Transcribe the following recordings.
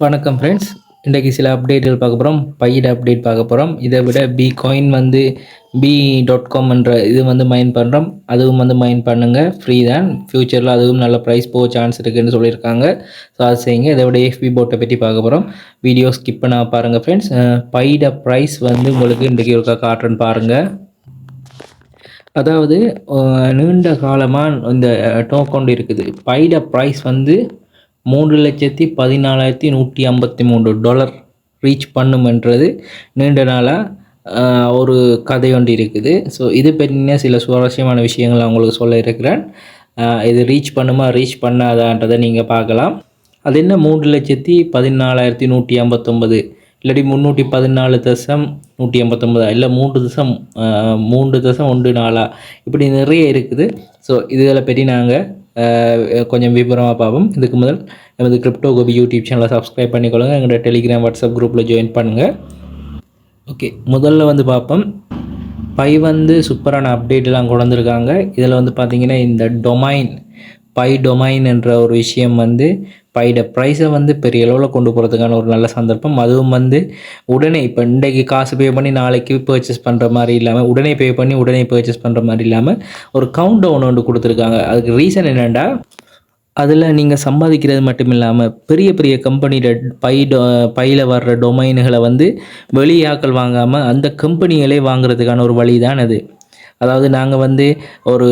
வணக்கம் ஃப்ரெண்ட்ஸ் இன்றைக்கு சில அப்டேட்டுகள் பார்க்க போகிறோம் பயிர் அப்டேட் பார்க்க போகிறோம் இதை விட பி காயின் வந்து பி டாட் காம் என்ற இது வந்து மைன் பண்ணுறோம் அதுவும் வந்து மைன் பண்ணுங்கள் ஃப்ரீ தான். ஃப்யூச்சரில் அதுவும் நல்ல ப்ரைஸ் போக சான்ஸ் இருக்குதுன்னு சொல்லியிருக்காங்க. ஸோ அது செய்யுங்க. இதை விட எஃபி போட்டை பற்றி பார்க்க போகிறோம் வீடியோ ஸ்கிப் பண்ண பாருங்கள் ஃப்ரெண்ட்ஸ் பையிட ப்ரைஸ் வந்து உங்களுக்கு இன்றைக்கி ஒருக்கா காட்டுறேன்னு பாருங்கள் அதாவது நீண்ட காலமாக இந்த டோக்கன் இருக்குது. பைட ப்ரைஸ் வந்து மூன்று லட்சத்தி பதினாலாயிரத்தி நூற்றி ஐம்பத்தி மூன்று டாலர் ரீச் பண்ணுமென்றது நீண்ட நாளாக ஒரு கதை ஒன்று இருக்குது. ஸோ இது பற்றின சில சுவாரஸ்யமான விஷயங்கள் அவங்களுக்கு சொல்ல இருக்கிறேன். இது ரீச் பண்ணுமா ரீச் பண்ணாதான்றதை நீங்கள் பார்க்கலாம். அது என்ன? மூன்று லட்சத்தி பதினாலாயிரத்தி நூற்றி ஐம்பத்தொம்பது இல்லாட்டி முந்நூற்றி பதினாலு தசம் நூற்றி ஐம்பத்தொம்பதா இல்லை மூன்று தசம் மூன்று தசம் ஒன்று நாலா இப்படி நிறைய இருக்குது. ஸோ இதில் பற்றி நாங்கள் கொஞ்சம் விபரமாக பார்ப்போம். இதுக்கு முதல் நமது கிரிப்டோ கோபி யூடியூப் சேனலை சப்ஸ்கிரைப் பண்ணிக்கொள்ளுங்க. எங்களோட டெலிகிராம் வாட்ஸ்அப் குரூப்பில் ஜாயின் பண்ணுங்கள் ஓகே முதல்ல வந்து பார்ப்போம். பை வந்து சூப்பரான அப்டேட்லாம் கொண்டு வந்திருக்காங்க. இதில் வந்து பார்த்தீங்கன்னா இந்த டொமைன் பை டொமைன் என்ற ஒரு விஷயம் வந்து பைட ப்ரைஸை வந்து பெரிய அளவில் கொண்டு போகிறதுக்கான ஒரு நல்ல சந்தர்ப்பம். அதுவும் வந்து உடனே இப்போ இன்றைக்கு காசு பே பண்ணி நாளைக்கு பர்ச்சேஸ் பண்ணுற மாதிரி இல்லாமல் உடனே பே பண்ணி உடனே பர்ச்சேஸ் பண்ணுற மாதிரி இல்லாமல் ஒரு கவுண்ட் டவுன் ஒன்று கொடுத்துருக்காங்க. அதுக்கு ரீசன் என்னென்னா அதில் நீங்கள் சம்பாதிக்கிறது மட்டும் இல்லாமல் பெரிய பெரிய கம்பெனியில் பை டொ பையில் வர்ற டொமைனுகளை வந்து வெளியாக்கள் வாங்காமல் அந்த கம்பெனிகளே வாங்குறதுக்கான ஒரு வழி தான் அது. அதாவது நாங்கள் வந்து ஒரு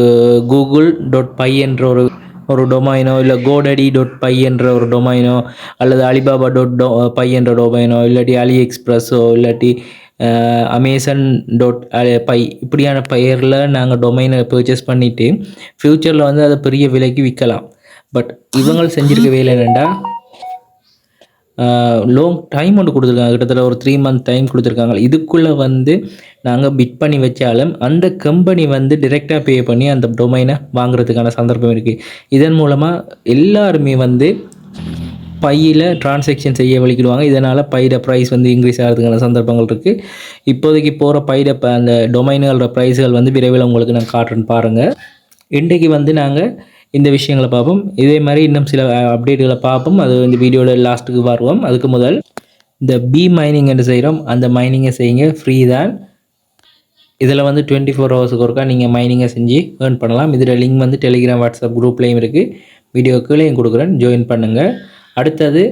கூகுள் டாட் பை என்ற ஒரு ஒரு டொமைனோ இல்லை கோடடி டாட் பை என்ற ஒரு டொமைனோ அல்லது அலிபாபா டாட் டொ பை என்ற டொமைனோ இல்லாட்டி அலி எக்ஸ்பிரஸோ இல்லாட்டி அமேசன் டாட் பை இப்படியான பெயரில் நாங்கள் டொமைனை பர்ச்சேஸ் பண்ணிவிட்டு ஃப்யூச்சரில் வந்து அதை பெரிய விலைக்கு விற்கலாம் பட் இவங்க செஞ்சுருக்க வேலை என்னென்னா லாங் டைம் ஒன்று கொடுத்துருக்காங்க. கிட்டத்தட்ட ஒரு த்ரீ மந்த் டைம் கொடுத்துருக்காங்க. இதுக்குள்ளே வந்து நாங்கள் பிட் பண்ணி வச்சாலும் அந்த கம்பெனி வந்து டிரெக்டாக பே பண்ணி அந்த டொமைனை வாங்குறதுக்கான சந்தர்ப்பம் இருக்குது இதன் மூலமாக எல்லாருமே வந்து பையில் டிரான்சாக்ஷன் செய்ய வலிக்கிடுவாங்க இதனால் பையிட ப்ரைஸ் வந்து இன்க்ரீஸ் ஆகிறதுக்கான சந்தர்ப்பங்கள் இருக்குது இப்போதைக்கு போகிற பையிட அந்த டொமைனுகளோட ப்ரைஸ்கள் வந்து விரைவில் உங்களுக்கு நான் காட்டுறேன்னு பாருங்கள் இன்றைக்கு வந்து நாங்கள் இந்த விஷயங்களை பார்ப்போம். இதே மாதிரி இன்னும் சில அப்டேட்டுகளை பார்ப்போம். அது இந்த வீடியோவில் லாஸ்ட்டுக்கு வருவோம். அதுக்கு முதல் இந்த பி மைனிங் என்று செய்கிறோம் அந்த மைனிங்கை செய்யுங்க. ஃப்ரீ தான். இதில் வந்து டுவெண்ட்டி ஃபோர் ஹவர்ஸுக்கு ஒருக்கா நீங்கள் மைனிங்கை செஞ்சு ஏர்ன் பண்ணலாம். இதில் லிங்க் வந்து டெலிகிராம் வாட்ஸ்அப் குரூப்லேயும் இருக்குது வீடியோ கீழேயும் கொடுக்குறேன். ஜாயின் பண்ணுங்கள் அடுத்தது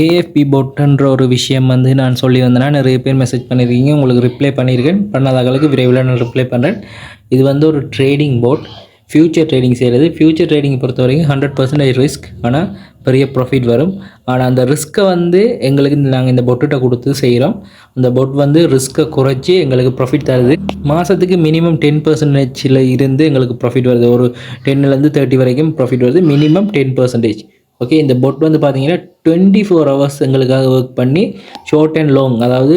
ஏஎஃப்பி பொட்டுன்ற ஒரு விஷயம் வந்து நான் சொல்லி வந்தேன்னா நிறைய பேர் மெசேஜ் பண்ணியிருக்கீங்க உங்களுக்கு ரிப்ளை பண்ணியிருக்கேன் பண்ணாதவங்களுக்கு விரைவில் நான் ரிப்ளை பண்ணுறேன் இது வந்து ஒரு ட்ரேடிங் போட் ஃப்யூச்சர் ட்ரேடிங் செய்கிறது ஃப்யூச்சர் ட்ரேடிங் பொறுத்த வரைக்கும் ஹண்ட்ரட் பர்சன்டேஜ் ரிஸ்க் ஆனால் பெரிய ப்ராஃபிட் வரும். ஆனால் அந்த ரிஸ்க்கை வந்து எங்களுக்கு நாங்கள் இந்த பொட்டுகிட்ட கொடுத்து செய்கிறோம் அந்த பொட் வந்து ரிஸ்க்கை குறைச்சி எங்களுக்கு ப்ராஃபிட் தருது. மாதத்துக்கு மினிமம் டென் பர்சன்டேஜில் இருந்து எங்களுக்கு ப்ராஃபிட் வருது. ஒரு டென்னுலேருந்து தேர்ட்டி வரைக்கும் ப்ராஃபிட் வருது. மினிமம் டென் பர்சன்டேஜ் ஓகே இந்த பொட் வந்து பார்த்தீங்கன்னா டுவெண்ட்டி ஃபோர் ஹவர்ஸ் எங்களுக்காக ஒர்க் பண்ணி ஷார்ட் அண்ட் லாங் அதாவது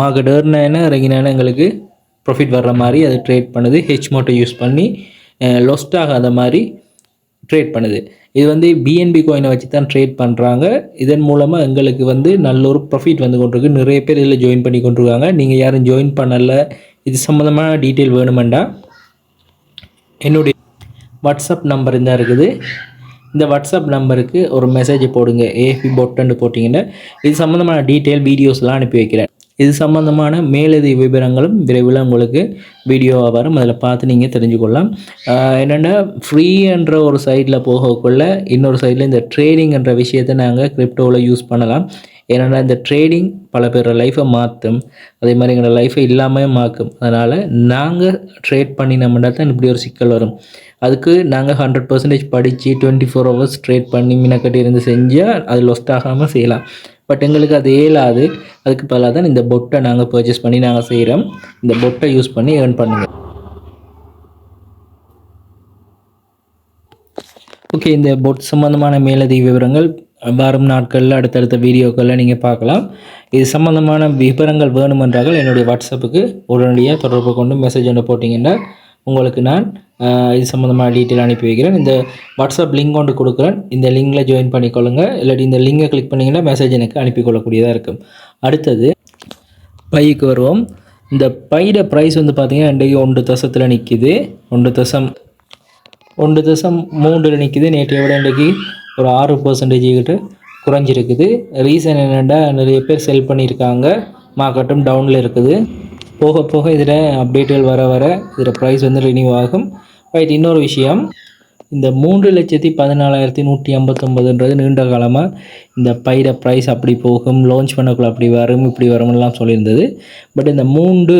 மார்க்கெட் ஏர்னா இறங்கினான எங்களுக்கு ப்ராஃபிட் வர்ற மாதிரி அது ட்ரேட் பண்ணுது. ஹெச் மோட்டை யூஸ் பண்ணி லொஸ்ட் ஆகாத மாதிரி ட்ரேட் பண்ணுது. இது வந்து பிஎன்பி கோயினை வச்சு தான் ட்ரேட் பண்ணுறாங்க இதன் மூலமாக எங்களுக்கு வந்து நல்ல ஒரு ப்ராஃபிட் வந்து கொண்டிருக்கு. நிறைய பேர் இதில் ஜாயின் பண்ணி கொண்டிருக்காங்க. நீங்கள் யாரும் ஜாயின் பண்ணலை. இது சம்மந்தமான டீட்டெயில் வேணுமெண்டா? என்னுடைய வாட்ஸ்அப் நம்பர் தான் இருக்குது. இந்த வாட்ஸ்அப் நம்பருக்கு ஒரு மெசேஜ் போடுங்க. ஏபி பொட்டுன்னு போட்டிங்கன்னா இது சம்மந்தமான டீட்டெயில் வீடியோஸ்லாம் அனுப்பி வைக்கிறேன். இது சம்மந்தமான மேலதி விவரங்களும் விரைவில் உங்களுக்கு வீடியோவாக வரும். அதில் பார்த்து நீங்கள் தெரிஞ்சுக்கொள்ளலாம். என்னென்னா ஃப்ரீ என்ற ஒரு சைடில் போகக்குள்ள இன்னொரு சைடில் இந்த ட்ரேடிங் என்ற விஷயத்தை நாங்கள் கிரிப்டோவில் யூஸ் பண்ணலாம். ஏன்னா இந்த ட்ரேடிங் பல பேரோட லைஃப்பை மாற்றும் அதே மாதிரி எங்களோட லைஃப்பை இல்லாமல் மாற்றும் அதனால் நாங்கள் ட்ரேட் பண்ணினோம்னா தான் இப்படி ஒரு சிக்கல் வரும். அதுக்கு நாங்கள் ஹண்ட்ரட் பர்சன்டேஜ் படித்து டுவெண்ட்டி ஃபோர் ஹவர்ஸ் ட்ரேட் பண்ணி மினக்கட்டி இருந்து செஞ்சால் அது லொஸ்ட் ஆகாமல் செய்யலாம். பட் எங்களுக்கு அது ஏலாது அதுக்கு பதிலாக தான் இந்த பொட்டை நாங்கள் பர்ச்சேஸ் பண்ணி நாங்கள் செய்கிறோம் இந்த பொட்டை யூஸ் பண்ணி ஏர்ன் பண்ணுங்கள் ஓகே இந்த பொட் சம்மந்தமான மேலதிக விவரங்கள் வரும் நாட்களில் அடுத்தடுத்த வீடியோக்களில் நீங்கள் பார்க்கலாம். இது சம்மந்தமான விவரங்கள் வேணுமென்றால் என்னுடைய வாட்ஸ்அப்புக்கு உடனடியாக தொடர்பு கொண்டு மெசேஜ் ஒன்று போட்டிங்கன்னா உங்களுக்கு நான் இது சம்மந்தமான டீட்டெயில் அனுப்பி வைக்கிறேன். இந்த வாட்ஸ்அப் லிங்க் ஒன்று கொடுக்குறேன். இந்த லிங்கில் ஜாயின் பண்ணிக்கொள்ளுங்க. இல்லாட்டி இந்த லிங்கை கிளிக் பண்ணிங்கன்னா மெசேஜ் எனக்கு அனுப்பி கொள்ளக்கூடியதாக இருக்கும். அடுத்தது பைக்கு வருவோம். இந்த பையோட ப்ரைஸ் வந்து பார்த்தீங்கன்னா இன்றைக்கு ஒன்று தசத்தில் நிற்கிது ஒன்று தசம் ஒன்று தசம் மூன்றில் நிற்கிது நேற்றைய விட இன்றைக்கு ஒரு ஆறு பர்சன்டேஜ் கிட்ட குறைஞ்சிருக்குது. ரீசன் என்னென்னா நிறைய பேர் செல் பண்ணியிருக்காங்க. மார்க்கெட்டும் டவுனில் இருக்குது. போக போக இதில் அப்டேட்டுகள் வர வர இதில் ப்ரைஸ் வந்து ரினியூ ஆகும். ரைட் இன்னொரு விஷயம். இந்த மூன்று லட்சத்தி பதினாலாயிரத்தி நூற்றி ஐம்பத்தொம்பதுன்றது நீண்ட காலமாக இந்த பயிர ப்ரைஸ் அப்படி போகும் லான்ச் பண்ணக்குள்ள அப்படி வரும் இப்படி வரும்லாம் சொல்லியிருந்தது. பட் இந்த மூன்று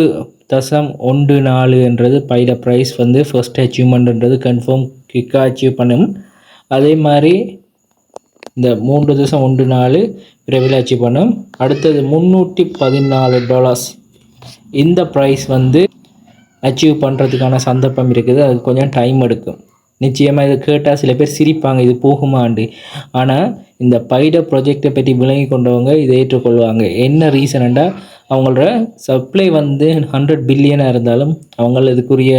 தசம் ஒன்று நாலுன்றது பயிர ப்ரைஸ் வந்து ஃபர்ஸ்ட் அச்சீவ்மெண்ட்ன்றது கன்ஃபார்ம் கிக்காக அச்சீவ் பண்ணும். அதே மாதிரி இந்த மூன்று தசம் ஒன்று நாலு விரைவில் அச்சீவ் பண்ணும். அடுத்தது முந்நூற்றி பதினாலு டாலர்ஸ் இந்த ப்ரைஸ் வந்து அச்சீவ் பண்ணுறதுக்கான சந்தர்ப்பம் இருக்குது. அது கொஞ்சம் டைம் எடுக்கும். நிச்சயமாக இதை கேட்டால் சில பேர் சிரிப்பாங்க இது போகுமாண்டு. ஆனால் இந்த பைட ப்ரொஜெக்டை பற்றி விளங்கி கொண்டவங்க இதை ஏற்றுக்கொள்வாங்க. என்ன ரீசனண்டா அவங்களோட சப்ளை வந்து ஹண்ட்ரட் பில்லியனாக இருந்தாலும் அவங்கள இதுக்குரிய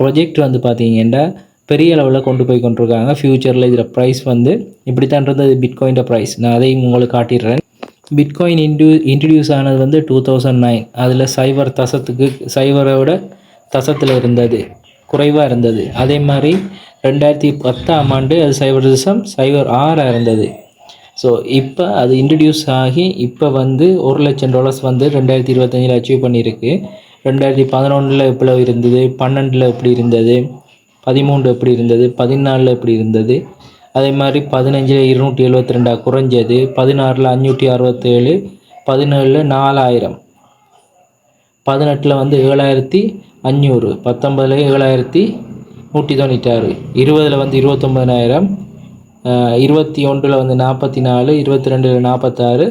ப்ரொஜெக்ட் வந்து பார்த்தீங்கன்னா பெரிய அளவில் கொண்டு போய் கொண்டிருக்காங்க. ஃப்யூச்சரில் இதில் ப்ரைஸ் வந்து இப்படி தான்றது பிட்காயின்ட ப்ரைஸ் நான் அதையும் உங்களுக்கு காட்டிடுறேன். பிட்காயின் இன்டியூ இன்ட்ரடியூஸ் ஆனது வந்து டூ தௌசண்ட் நைன் அதில் சைபர் தசத்துக்கு சைபரோட தசத்தில் இருந்தது. குறைவாக இருந்தது. அதே மாதிரி ரெண்டாயிரத்தி பத்தாம் ஆண்டு அது சைபர் தசம் சைபர் ஆறாக இருந்தது. ஸோ இப்போ அது இன்ட்ரடியூஸ் ஆகி இப்போ வந்து ஒரு லட்சம் டாலர்ஸ் வந்து ரெண்டாயிரத்தி இருபத்தஞ்சில் அச்சீவ் பண்ணியிருக்கு. ரெண்டாயிரத்தி பதினொன்றில் எவ்வளோ இருந்தது? பன்னெண்டில் எப்படி இருந்தது? பதிமூன்று எப்படி இருந்தது? பதினாலில் எப்படி இருந்தது? அதே மாதிரி பதினஞ்சில் இருநூற்றி எழுபத்தி ரெண்டாக குறைஞ்சது பதினாறில் அஞ்சூற்றி அறுபத்தேழு பதினேழில் நாலாயிரம். பதினெட்டில் வந்து ஏழாயிரத்தி அஞ்சூறு பத்தொம்பதில் ஏழாயிரத்தி நூற்றி தொண்ணூற்றாறு இருபதில் வந்து இருபத்தொம்பதாயிரம் இருபத்தி ஒன்றில் வந்து நாற்பத்தி நாலு இருபத்தி ரெண்டில் நாற்பத்தாறு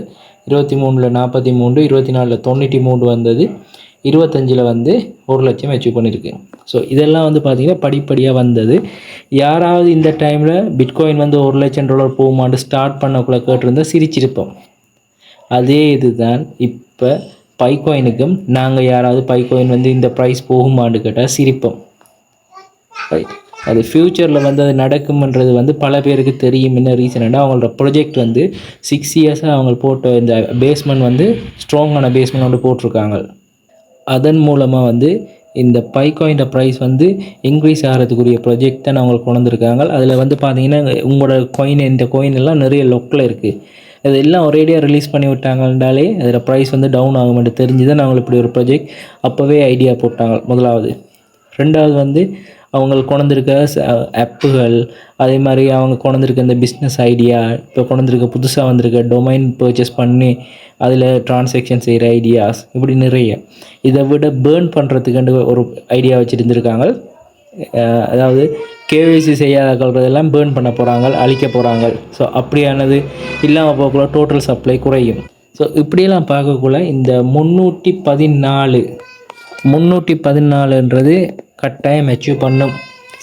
இருபத்தி மூணில் நாற்பத்தி மூன்று இருபத்தி நாலில் தொண்ணூற்றி மூன்று வந்தது. இருபத்தஞ்சில் வந்து ஒரு லட்சம் அச்சீவ் பண்ணியிருக்கு ஸோ இதெல்லாம் வந்து பார்த்திங்கன்னா படிப்படியாக வந்தது. யாராவது இந்த டைமில் பிட்காயின் வந்து ஒரு லட்சம் டாலர் போகுமான்னு ஸ்டார்ட் பண்ணக்குள்ளே கேட்டிருந்தால் சிரிச்சிருப்போம். அதே இதுதான் இப்போ பைகாயினுக்கும் நாங்கள் யாராவது பைகாயின் வந்து இந்த ப்ரைஸ் போகுமான்னு கேட்டால் சிரிப்போம். ரைட் அது ஃப்யூச்சரில் வந்து அது நடக்கும்ன்றது வந்து பல பேருக்கு தெரியும் என்ன ரீசன் அவங்களோட ப்ரொஜெக்ட் வந்து சிக்ஸ் இயர்ஸாக அவங்க போட்ட இந்த பேஸ்மெண்ட் வந்து ஸ்ட்ராங்கான பேஸ்மெண்ட் வந்து போட்டிருக்காங்க. அதன் மூலமாக வந்து இந்த பைகாயின்ற ப்ரைஸ் வந்து இன்க்ரீஸ் ஆகிறதுக்குரிய ப்ரொஜெக்ட் தான் அவங்களுக்கு கொண்டு வந்திருக்காங்க அதில் வந்து பார்த்தீங்கன்னா உங்களோட காயின் இந்த கோயின் எல்லாம் நிறைய லொக்கில் இருக்குது அது எல்லாம் ஒரேடியாக ரிலீஸ் பண்ணி விட்டாங்கன்றாலே அதில் ப்ரைஸ் வந்து டவுன் ஆகும்னு தெரிஞ்சு தான் நாங்கள் இப்படி ஒரு ப்ரொஜெக்ட் அப்போவே ஐடியா போட்டாங்க. முதலாவது. ரெண்டாவது வந்து அவங்களுக்கு கொண்டிருக்க ஆப்புகள் அதே மாதிரி அவங்க கொண்டிருக்க இந்த பிஸ்னஸ் ஐடியா இப்போ கொண்டிருக்க புதுசாக வந்திருக்க டொமைன் பர்ச்சேஸ் பண்ணி அதில் டிரான்சாக்ஷன் செய்கிற ஐடியாஸ் இப்படி நிறைய. இதை விட பேர்ன் பண்ணுறதுக்கு ஒரு ஐடியா வச்சுருந்துருக்காங்க. அதாவது கேவிசி செய்யாத கல்றதெல்லாம் பேர்ன் பண்ண போகிறாங்க அழிக்க போகிறாங்க ஸோ அப்படியானது இல்லாமல் போகக்குள்ள டோட்டல் சப்ளை குறையும். ஸோ இப்படியெல்லாம் பார்க்கக்குள்ள இந்த முந்நூற்றி பதினாலு முந்நூற்றி பதினாலுன்றது கட்டாயம் அச்சீவ் பண்ணும்.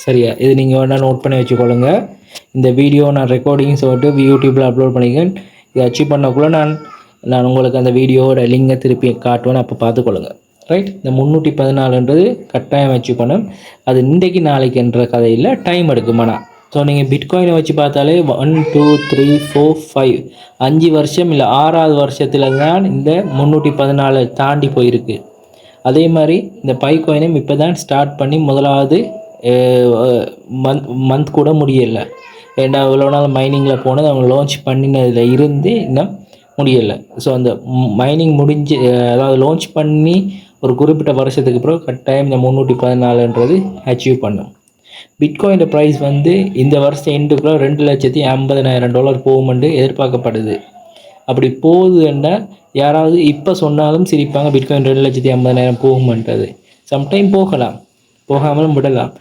சரியா? இது நீங்கள் வேணால் நோட் பண்ணி வச்சுக்கொள்ளுங்க. இந்த வீடியோ நான் ரெக்கார்டிங் சொல்லிட்டு யூடியூப்பில் அப்லோட் பண்ணிக்கேன் இதை அச்சீவ் பண்ணக்குள்ளே நான் நான் உங்களுக்கு அந்த வீடியோவோட லிங்கை திருப்பி காட்டுவேன் அப்போ பார்த்துக்கொள்ளுங்க. ரைட் இந்த முந்நூற்றி பதினாலுன்றது கட்டாயம் அச்சீவ் பண்ணும். அது இன்றைக்கு நாளைக்குன்ற கதையில் டைம் எடுக்குமாண்ணா ஸோ நீங்கள் பிட்காயினை வச்சு பார்த்தாலே one two three four five அஞ்சு வருஷம் இல்லை ஆறாவது வருஷத்தில் தான் இந்த முந்நூற்றி பதினாலு தாண்டி போயிருக்கு. அதே மாதிரி இந்த பை கோயினையும் இப்போ தான் ஸ்டார்ட் பண்ணி முதலாவது மந்த் மந்த் கூட முடியலை. ஏன்னா இவ்வளோ நாள் மைனிங்கில் போனது அவங்க லான்ச் பண்ணினதில் இருந்து இன்னும் முடியலை. ஸோ அந்த மைனிங் முடிஞ்சு அதாவது லான்ச் பண்ணி ஒரு குறிப்பிட்ட வருஷத்துக்கு அப்புறம் கட்டாயம் இந்த முந்நூற்றி பதினாலுன்றது அச்சீவ் பண்ணும். பிட்காயின் ப்ரைஸ் வந்து இந்த வருஷம் எண்டுக்குள்ள ரெண்டு லட்சத்தி ஐம்பதனாயிரம் டாலர் போகும்னு எதிர்பார்க்கப்படுது. அப்படி போகுதுன்னா யாராவது இப்போ சொன்னாலும் சிரிப்பாங்க பிட்காயின் ரெண்டு லட்சத்தி ஐம்பதாயிரம் போகுமென்றது. சம்டைம் போகலாம். போகாமலும் விடலாம்.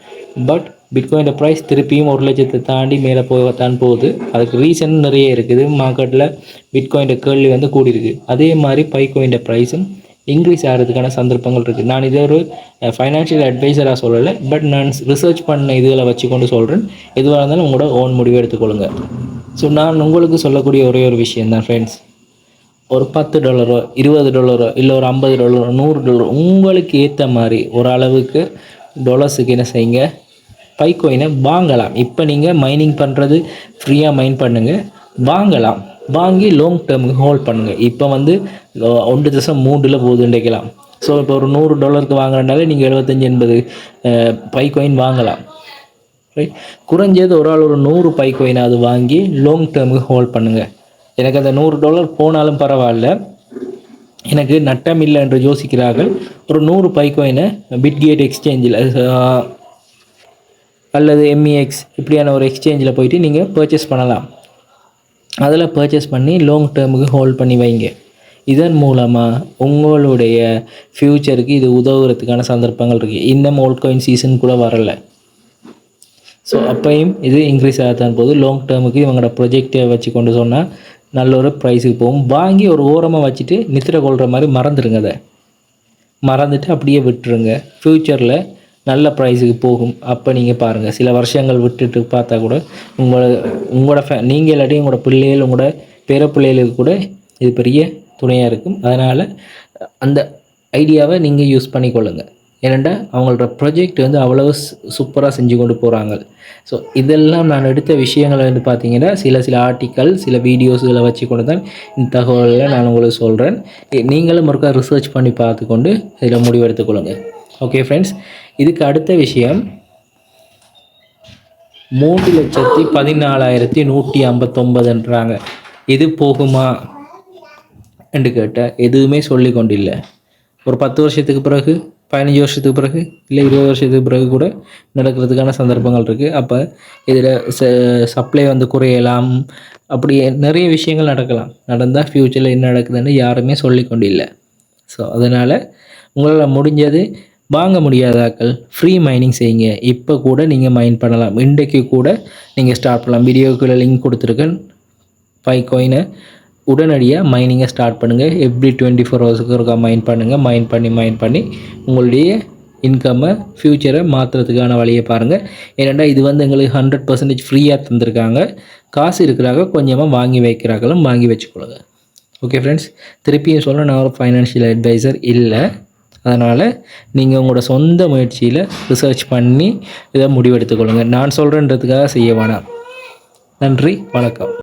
பட் பிட்காயின் ப்ரைஸ் திருப்பியும் ஒரு லட்சத்தை தாண்டி மேலே போகத்தான் போகுது. அதுக்கு ரீசன் நிறைய இருக்குது. மார்க்கெட்டில் பிட்காயின் கேள்வி வந்து கூடியிருக்கு. அதே மாதிரி பைகோயின் ப்ரைஸும் இன்க்ரீஸ் ஆகிறதுக்கான சந்தர்ப்பங்கள் இருக்குது நான் இதை ஒரு ஃபைனான்ஷியல் அட்வைசராக சொல்லலை. பட் நான் ரிசர்ச் பண்ண இதில் வச்சு கொண்டு சொல்கிறேன் எதுவாக இருந்தாலும் உங்களோட ஓன் முடிவு எடுத்துக்கொள்ளுங்க. ஸோ நான் உங்களுக்கு சொல்லக்கூடிய ஒரே ஒரு விஷயம் தான் ஃப்ரெண்ட்ஸ் ஒரு பத்து டாலரோ இருபது டாலரோ இல்லை ஒரு ஐம்பது டாலரோ நூறு டாலரோ உங்களுக்கு ஏற்ற மாதிரி ஒரு அளவுக்கு டாலர்ஸுக்கு என்ன செய்யுங்க? பைக்கோயினை வாங்கலாம். இப்போ நீங்கள் மைனிங் பண்ணுறது ஃப்ரீயாக மைன் பண்ணுங்கள் வாங்கலாம். வாங்கி லாங் டேர்முக்கு ஹோல்ட் பண்ணுங்கள் இப்போ வந்து ஒன்று தசம் மூன்றில் போகுதுன்னு ஸோ இப்போ ஒரு நூறு டாலருக்கு வாங்குறதுனால நீங்கள் எழுபத்தஞ்சி எண்பது பை காயின் வாங்கலாம். ரைட் குறைஞ்சது ஒரு ஆள் ஒரு நூறு பை கோயினாவது வாங்கி லாங் டேர்முக்கு ஹோல்ட் பண்ணுங்கள் எனக்கு அந்த நூறு டாலர் போனாலும் பரவாயில்ல. எனக்கு நட்டம் இல்லை என்று யோசிக்கிறார்கள். ஒரு நூறு பைக்கோயினை பிட்கேட் எக்ஸ்சேஞ்சில் அல்லது எம்இஎக்ஸ் இப்படியான ஒரு எக்ஸ்சேஞ்சில் போயிட்டு நீங்கள் பர்ச்சேஸ் பண்ணலாம். அதில் பர்ச்சேஸ் பண்ணி லாங் டேர்முக்கு ஹோல்ட் பண்ணி வைங்க. இதன் மூலமாக உங்களுடைய ஃப்யூச்சருக்கு இது உதவுறதுக்கான சந்தர்ப்பங்கள் இருக்குது இன்னும் ஓல்ட் காயின் சீசன் கூட வரலை. ஸோ அப்பையும் இது இன்க்ரீஸ் ஆகத்தான் போது லாங் டேர்முக்கு இவங்களோட ப்ரொஜெக்டை வச்சு கொண்டு சொன்னால் நல்ல ஒரு ப்ரைஸுக்கு போகும். வாங்கி ஒரு ஓரமாக வச்சுட்டு நித்திர கொள்கிற மாதிரி மறந்துடுங்க அதை. மறந்துட்டு அப்படியே விட்டுருங்க. ஃப்யூச்சரில் நல்ல ப்ரைஸுக்கு போகும். அப்போ நீங்கள் பாருங்கள் சில வருஷங்கள் விட்டுட்டு பார்த்தா கூட உங்களை உங்களோட ஃபே நீங்கள் இல்லாட்டி உங்களோட பிள்ளைகள் உங்களோட பேர பிள்ளைகளுக்கு கூட இது பெரிய துணையாக இருக்கும். அதனால் அந்த ஐடியாவை நீங்கள் யூஸ் பண்ணிக்கொள்ளுங்கள் ஏனெண்டா அவங்களோட ப்ரொஜெக்ட் வந்து அவ்வளவு சூப்பராக செஞ்சு கொண்டு போகிறாங்க ஸோ இதெல்லாம் நான் எடுத்த விஷயங்களை வந்து பார்த்தீங்கன்னா சில சில ஆர்டிக்கல் சில வீடியோஸ்களை வச்சு கொண்டு தான் இந்த தகவலை நான் உங்களுக்கு சொல்கிறேன் நீங்களும் ஒருக்கா ரிசர்ச் பண்ணி பார்த்துக்கொண்டு இதில் முடிவெடுத்துக்கொள்ளுங்க ஓகே ஃப்ரெண்ட்ஸ் இதுக்கு அடுத்த விஷயம் மூன்று லட்சத்தி பதினாலாயிரத்தி நூற்றி ஐம்பத்தொம்பதுன்றாங்க இது போகுமா என்று கேட்டால் எதுவுமே சொல்லி கொண்டு இல்லை. ஒரு பத்து வருஷத்துக்கு பிறகு பதினஞ்சு வருஷத்துக்கு பிறகு இல்லை இருபது வருஷத்துக்கு பிறகு கூட நடக்கிறதுக்கான சந்தர்ப்பங்கள் இருக்குது அப்போ இதில் ச சப்ளை வந்து குறையலாம். அப்படி நிறைய விஷயங்கள் நடக்கலாம். நடந்தால் ஃப்யூச்சரில் என்ன நடக்குதுன்னு யாருமே சொல்லி கொண்டில்லை ஸோ அதனால் உங்களால் முடிஞ்சது வாங்க முடியாதாக்கள் ஃப்ரீ மைனிங் செய்யுங்க. இப்போ கூட நீங்கள் மைன் பண்ணலாம். இன்றைக்கு கூட நீங்கள் ஸ்டார்ட் பண்ணலாம். வீடியோக்குள்ளே லிங்க் கொடுத்துருக்கேன். ஃபைவ் கோயினை உடனடியாக மைனிங்கை ஸ்டார்ட் பண்ணுங்கள் எவ்ரி டுவெண்ட்டி ஃபோர் ஹவர்ஸுக்கு இருக்கா மைன் பண்ணுங்கள் மைன் பண்ணி மைன் பண்ணி உங்களுடைய இன்கம்மை ஃப்யூச்சரை மாற்றுறதுக்கான வழியை பாருங்கள் ஏன்னா இது வந்து எங்களுக்கு ஹண்ட்ரட் பர்சன்டேஜ் ஃப்ரீயாக தந்திருக்காங்க. காசு இருக்கிறாங்க கொஞ்சமாக வாங்கி வைக்கிறாங்களும் வாங்கி வச்சுக்கொள்ளுங்க. ஓகே ஃப்ரெண்ட்ஸ் திருப்பியும் சொல்ல நான் ஒரு ஃபைனான்ஷியல் அட்வைசர் இல்லை. அதனால் நீங்கள் உங்களோட சொந்த முயற்சியில் ரிசர்ச் பண்ணி இதை முடிவெடுத்துக்கொள்ளுங்கள் நான் சொல்கிறேன்றதுக்காக செய்ய வேணாம். நன்றி வணக்கம்.